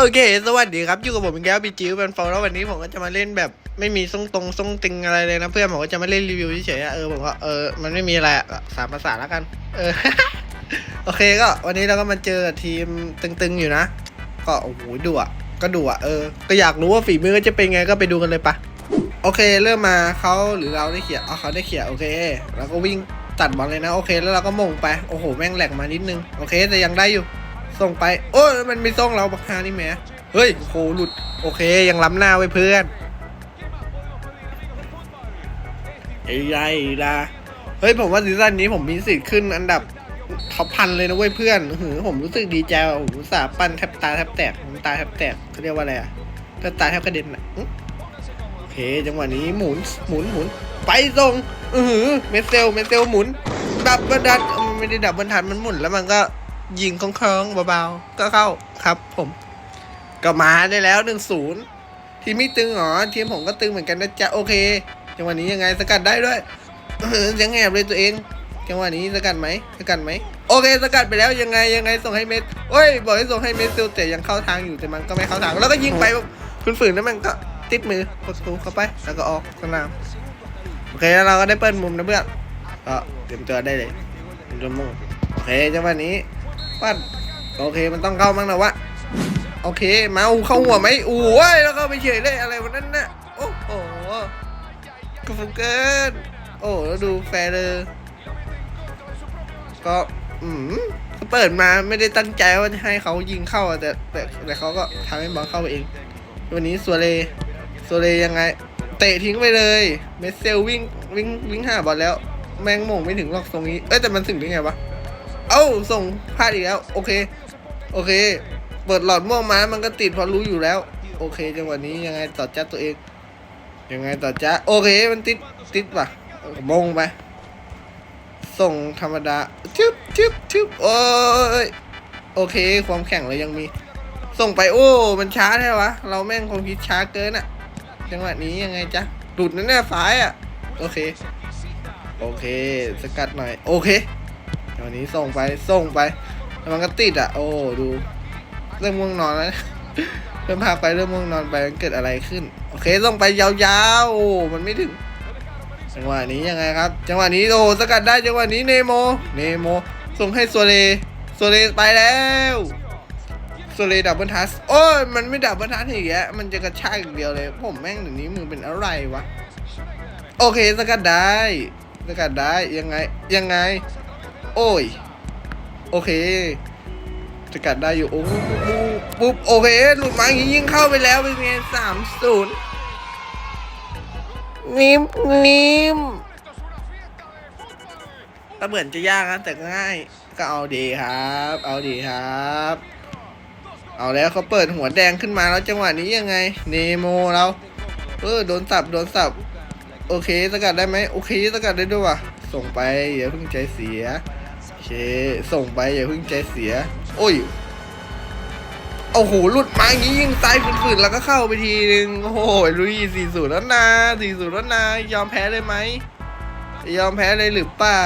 โอเค สวัสดีครับอยู่กับผมเป็นแก้วบีจิวเป็นฟอลแล้ววันนี้ผมก็จะมาเล่นแบบไม่มีทรงตรงทรงติงอะไรเลยนะเพื่อนผมก็จะมาเล่นรีวิวเฉยๆเออผมก็เออมันไม่มีอะไรสามภาษาแล้วกัน เออ โอเคก็ วันนี้เราก็มาเจอทีมตึงๆอยู่นะ ก็โอ้โหดูอะก็ดูอะเออ ก็อยากรู้ว่าฝีมือก็จะเป็นไงก็ไปดูกันเลยปะโอเค เริ่มมาเขาหรือเราได้เขียเอาเขาได้เขียโอเค แล้วก็วิ่งตัดบอลเลยนะโอเค แล้วเราก็มงไปโอ้โหแม่งแหลกมานิดนึงโอเคแต่ยังได้อยู่ ส่งไป โอ้ยมันไม่ส่งเราบักฮานี่แหมเฮ้ยโหหลุด โอเค ยังล้ำหน้าไว้เพื่อนไอ้ไรล่ะเฮ้ยผมว่าซีซั่นนี้ผมมีสิทธิ์ขึ้นอันดับท็อปพันเลยนะเว้ยเพื่อนหือผมรู้สึกดีใจว่ะผมอุตส่าปั้นแทบตาแทบแตกตาแทบแตกเขาเรียกว่าอะไรอะแทบตาแทบกระเด็นอะโอเคจังหวะนี้หมุนหมุนหมุนไปส่งอือหือเมเซลเมเซลหมุนดับเบิลดันมันไม่ได้ดับเบิลทันมันหมุนแล้วมันก็ ยิงคล้องๆเบาๆก็เข้าครับผมก็มาได้แล้วหนึ่งศูนย์ทีมไม่ตึงหรอทีมผมก็ตึงเหมือนกันนะจ๊ะโอเคจังหวะนี้ยังไงสกัดได้ด้วยเสียงแหบเลยตัวเองจังหวะนี้สกัดไหมสกัดไหมโอเคสกัดไปแล้วยังไงยังไงส่งให้เมสโอ้ยบอกให้ส่งให้เมสซิลแต่ยังเข้าทางอยู่แต่มันก็ไม่เข้าทาง แล้วก็ยิงไปฝืนๆแล้วมันก็ติดมือกดตูเข้าไปแล้วก็ออกสนามโอเคแล้วเราก็ได้เปิ้ลมุมนะเพื่อนก็เตรียมตัวได้เลยเตรียมตัวมุ่งโอเคจังหวะนี้ ปั้นโอเคมันต้องเข้ามั้งนะวะโอเคมาอูเข้าหัวไหมอู้เว้ยแล้วก็ไปเฉยเลยอะไรวันนั้นน่ะโอ้โหกระฟุกเกินโอ้แล้วดูแฟร์เลยก็อืมเปิดมาไม่ได้ตั้งใจว่าจะให้เขายิงเข้าแต่แต่แต่เขาก็ทำให้บอลเข้าไปเอง วันนี้สัวเลสัวเลยังไง เตะทิ้งไปเลย เมสเซลวิ่งวิ่งวิ่งหาบอลแล้ว แมงโมงไม่ถึงหรอกตรงนี้ เอ้ยแต่มันถึงได้ไงวะ เอ้าส่งพลาดอีกแล้ว โอเค โอเค เปิดหลอดม่วงมามันก็ติดเพราะรู้อยู่แล้ว โอเค จังหวะนี้ยังไงต่อจ้าตัวเอง ยังไงต่อจ้าโอเคมันติดติดป่ะมงไปส่งธรรมดาชึบชึบชึบโอ้ยโอเค ความแข็งเลยยังมี ส่งไปโอ้ มันช้าแท้วะ เราแม่งคงคิดช้าเกินอะจังหวะนี้ยังไงจ๊ะหลุดนั่นแน่ซ้ายอะโอเค โอเค สกัดหน่อย โอเค วะนี้ส่งไปส่งไปแล้วมันก็ติดอะโอ้ดู เริ่มง่วงนอนแล้วเริ่มพาไปเริ่มง่วงนอนไปมันเกิดอะไรขึ้น โอเคส่งไปยาวๆโอ้มันไม่ถึง จังหวะนี้ยังไงครับ จังหวะนี้โอ้สกัดได้จังหวะนี้เนโมเนโมส่งให้โซเลโซเลไปแล้วโซเลดับเบิลทัสโอ้ยมันไม่ดับเบิลทัสอีกแล้วมันจะกระชากอย่างเดียวเลย ผมแม่งเดี๋ยวนี้มือเป็นอะไรวะโอเคสกัดได้สกัดได้ยังไงยังไง โอ้ย โอเคสกัดได้อยู่โอ้ปุ๊บปุ๊บโอเคหลุดมาอย่างงี้ยิงเข้าไปแล้วเป็นไงสามศูนย์นิ่มนิ่มก็เหมือนจะยากนะแต่ง่ายก็เอาดีครับ เอาดีครับ เอาแล้วเขาเปิดหัวแดงขึ้นมาแล้วจังหวะนี้ยังไงเนโมเราเออโดนสับโดนสับ โอเคสกัดได้ไหมโอเคสกัดได้ด้วยว่ะส่งไปอย่าเพิ่งใจเสีย เค ส่งไปอย่าเพิ่งใจเสีย โอ้ยโอ้โหหลุดมาอย่างนี้ยิงซ้ายฝืนๆแล้วก็เข้าไปทีนึง โอ้โหลุยสี่ศูนย์แล้วนะสี่ศูนย์แล้วนะยอมแพ้เลยไหมยอมแพ้เลยหรือเปล่า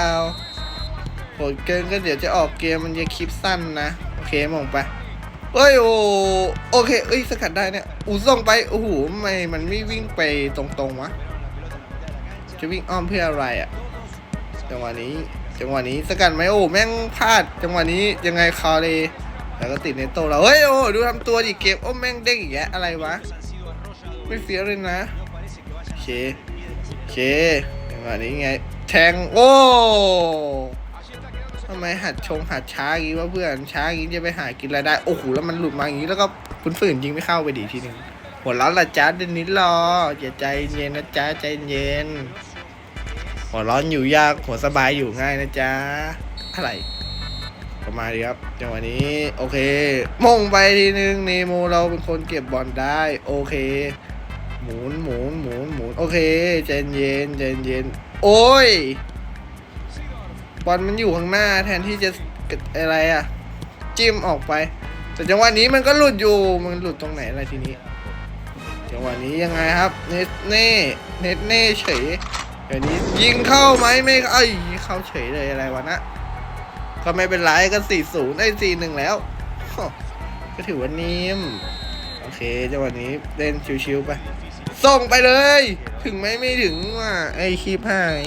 โหดเกินก็เดี๋ยวจะออกเกมมันจะคลิปสั้นนะ โอเคมองไปเฮ้ยโอ้โอเคเอ้ยสกัดได้เนี่ยอูส่งไปโอ้โหทำไมมันไม่วิ่งไปตรงๆวะจะวิ่งอ้อมเพื่ออะไรอะจังหวะนี้ จังหวะนี้สกัดไหมโอ้แม่งพลาด จังหวะนี้ยังไงคาเลยแล้วก็ติดในโตะเราเฮ้ยโอ้ดูทำตัวดิเก็บโอ้แม่งเด้งอีกแล้วอะไรวะ ไม่เฟี้ยเลยนะโอเคโอเคจังหวะนี้ไง แทงโอ้ทำไมหัดชงหัดช้าอย่างงี้วะเพื่อนช้าอย่างงี้จะไปหากินอะไรได้โอ้โหแล้วมันหลุดมาอย่างงี้แล้วก็คุณฝืนยิงไม่เข้าไปดีทีหนึ่งหัวร้อนละจ้าเดนนิดรออย่าใจเย็นนะจ้าใจเย็น หัวร้อนอยู่ยากหัวสบายอยู่ง่ายนะจ๊ะอะไรประมาณนี้ครับจังหวะนี้ โอเคมงไปทีนึงเนโมเราเป็นคนเก็บบอลได้ โอเค หมุนหมุนหมุนหมุนโอเคใจเย็นใจเย็น โอ้ยบอลมันอยู่ข้างหน้าแทนที่จะอะไรอะจิ้มออกไป แต่จังหวะนี้มันก็หลุดอยู่มันหลุดตรงไหนอะไรทีนี้จังหวะนี้ยังไงครับ เน็ตเน่เน็ตเน่เฉย เดี๋ยวนี้ยิงเข้าไหมไม่เอ้ยเข้าเฉยเลยอะไรวะนะก็ไม่เป็นไรก็สี่ศูนย์ได้สี่หนึ่งแล้ว ก็ถือว่านิ่มเคจังหวะนี้เล่นชิวๆไป ส่งไปเลย ถึงไหมไม่ถึงว่ะไอคลิปหาย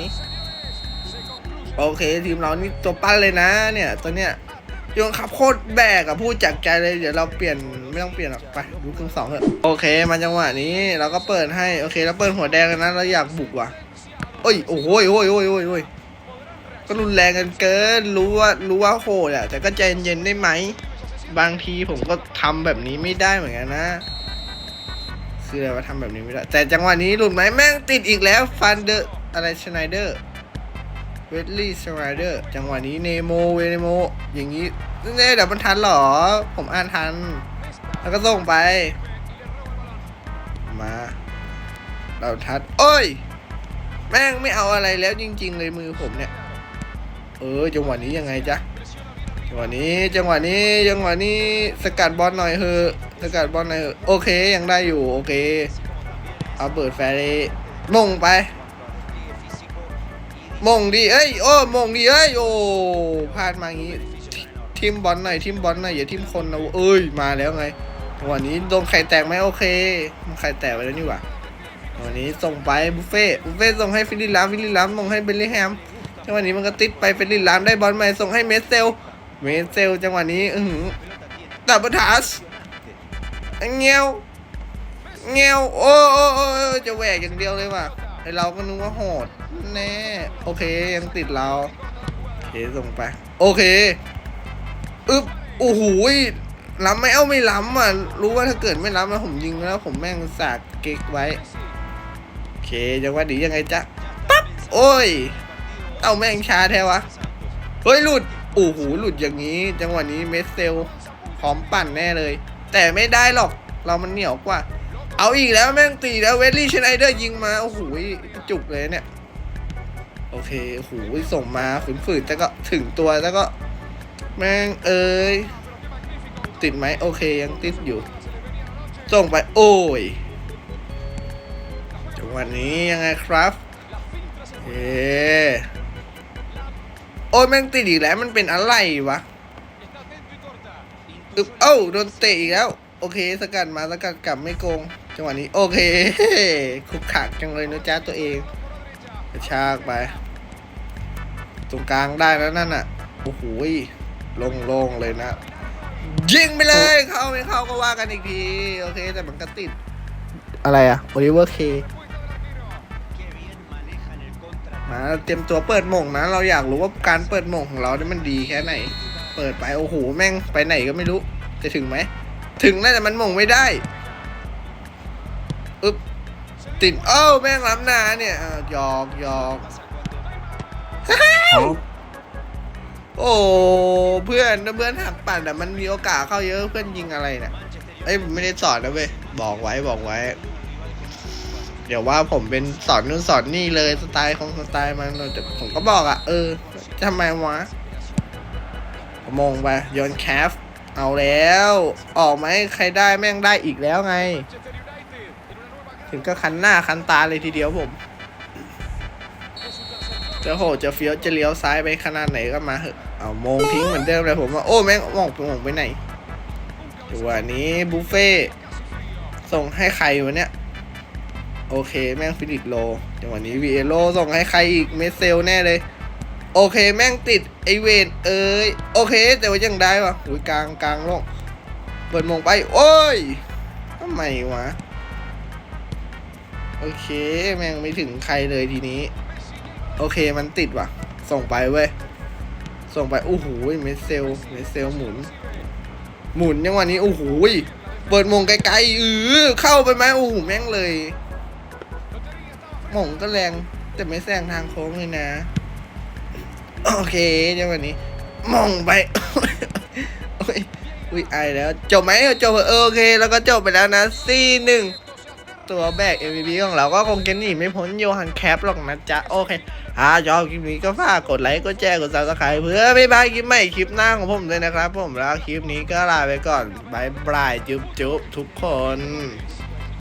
โอเค ทีมเรานี่ตัวปั้นเลยนะเนี่ยตัวเนี้ยยงขับโคตรแบกอะพูดจากใจเลย เดี๋ยวเราเปลี่ยนไม่ต้องเปลี่ยนหรอกไปดูครึ่งสองเถอะโอเค มาจังหวะนี้เราก็เปิดให้ โอเคแล้วเปิดหัวแดงกันนะเราอยากบุกว่ะ โอ้ยโอ้โหโอ้ยโอ้ยโอ้ยโอ้ยก็รุนแรงกันเกิน รู้ว่ารู้ว่าโหดอะแต่ก็ใจเย็นได้ไหม บางทีผมก็ทำแบบนี้ไม่ได้เหมือนกันนะ คืออะไรว่าทำแบบนี้ไม่ได้ แต่จังหวะนี้หลุดไหมแม่งติดอีกแล้ว ฟันเดอร์อะไรชไนเดอร์เวดลี่ชไนเดอร์จังหวะนี้เนโมเวเนโมอย่างนี้เนี่ยเดี๋ยวมันทันหรอ ผมอ่านทัน แล้วก็ส่งไป มา เราทัดโอ้ย แม่งไม่เอาอะไรแล้วจริง ๆ เลยมือผมเนี่ย เออจังหวะนี้ยังไงจ๊ะจังหวะนี้จังหวะนี้จังหวะนี้สกัดบอลหน่อยเถอะสกัดบอลหน่อยเถอะโอเคยังได้อยู่โอเคเอาเบิร์ดแฟร์มงไปมงดีเอ้ยโอ้มงดีเอ้ยโอ้พลาดมางงี้ทิมบอลหน่อยทิมบอลหน่อยอย่าทิมคนนะเอ้ยมาแล้วไงวันนี้โดนไข่แตกไหมโอเคมันไข่แตกไปแล้วนี่หว่า วันนี้ส่งไปบุฟเฟ่บุฟเฟ่ส่งให้ฟิลิลามฟิลิลามส่งให้เบลลิงแฮมจังหวะนี้มันก็ติดไปฟิลิลามได้บอลใหม่ส่งให้เมสเซล เมสเซลจังหวะนี้อือหือดับเบิลทัสเงี้ยวเงี้ยวโอ้โอ้โอโอจะแหวกอย่างเดียวเลยว่ะไอเราก็นึกว่าโหดแน่โอเคยังติดเราโอเคส่งไป โอเคอึ๊บโอ้โหล้ำไม่เอาไม่ล้ำอะรู้ว่าถ้าเกิดไม่ล้ำแล้วผมยิงแล้วผมแม่งสากเก๊กไว้ เคจังหวะดียังไงจ๊ะปั๊บโอ้ย เอาแม่งช้าแท้วะ เฮ้ยหลุดโอ้โหหลุดอย่างนี้ จังหวะนี้เมสเซลพร้อมปั่นแน่เลย แต่ไม่ได้หรอกเรามันเหนียวกว่า เอาอีกแล้วแม่งตีแล้วเวลลี่ชไนเดอร์ยิงมา โอ้โหจุกเลยเนี่ย โอเคโอ้โหส่งมาฝืนๆแต่ก็ถึงตัวแล้วก็ แม่งเอ้ยติดไหมโอเคยังติดอยู่ ส่งไปโอ้ย วะนี้ยังไงครับเอโอ้ยแม่งติดอีกแล้วมันเป็นอะไรวะอึบเอ้าโดนเตะอีกแล้ว โอเคสกัดมาสกัดกลับไม่โกง จังหวะนี้ โอเคคุกขักจังเลยนะจ้าตัวเองกระชากไป ตรงกลางได้แล้วนั่นน่ะโอ้โหยโล่งเลยนะยิงไปเลยเข้าไม่เข้าก็ว่ากันอีกที โอเค แต่มันก็ติด อะไรอะโอลิเวอร์เค มาเตรียมตัวเปิดหม่งนะ เราอยากรู้ว่าการเปิดหม่งของเราเนี่ยมันดีแค่ไหน เปิดไปโอ้โหแม่งไปไหนก็ไม่รู้ จะถึงไหม ถึงน่าจะมันหม่งไม่ได้อึ๊บติดเอ้าแม่งล้ำหนาเนี่ยอะหยอกหยอกโอ้เพื่อนถ้าเพื่อนหักปั่นแต่มันมีโอกาสเข้าเยอะเพื่อนยิงอะไรเนี่ยเอ้ยไม่ได้สอนนะเว้ยบอกไว้บอกไว้ เดี๋ยวว่าผมเป็นสอนนู่นสอนนี่เลยสไตล์ของสไตล์มันแต่ผมก็บอกอะ เออทำไมวะมองไปโยนแคฟเอาแล้ว ออกไหมใครได้แม่งได้อีกแล้วไง ถึงก็คันหน้าคันตาเลยทีเดียวผมจะโหดจะเฟี้ยวจะเลี้ยวซ้ายไปขนาดไหนก็มาเหอะเอามงทิ้งเหมือนเดิมเลยผมว่าโอ้แม่งมองไปมองไปไหนตัวนี้บุฟเฟ่ส่งให้ใครวะเนี่ย โอเค แม่งฟิลิปโลจังหวะนี้วีเอโลส่งให้ใครอีกเมสเซลแน่เลย โอเค แม่งติดไอเวนเอ้ยโอเค แต่ว่ายังได้วะอุ้ยกลางกลางโลงเปิดมงไป โอ้ยทำไมวะ โอเค แม่งไม่ถึงใครเลยทีนี้ โอเคมันติดว่ะ ส่งไปเว้ย ส่งไป โอ้โหเมสเซลเมสเซลหมุน หมุนยังวันนี้ โอ้โหเปิดมงไกลๆเออเข้าไปไหมโอ้โหแม่งเลย หม่งก็แรง แต่ไม่แซงทางโค้งเลยนะ โอเคเจังหวะนี้หม่งไปโอ้ยอุ้ยไอแล้ว จบไหมจบโอเค แล้วก็จบไปแล้วนะซีหนึ่งตัวแบก MVP ของเราก็คงจะหนีไม่พ้นโยฮันแคปหรอกนะจ๊ะ โอเคถ้าชอบคลิปนี้ก็ฝากกดไลค์ กดแชร์ กดซับสไครต์เพื่อไม่พลาดคลิปใหม่คลิปหน้าของผมเลยนะครับ ผมแล้วคลิปนี้ก็ลาไปก่อนบายบายจุ๊บจุ๊บทุกคน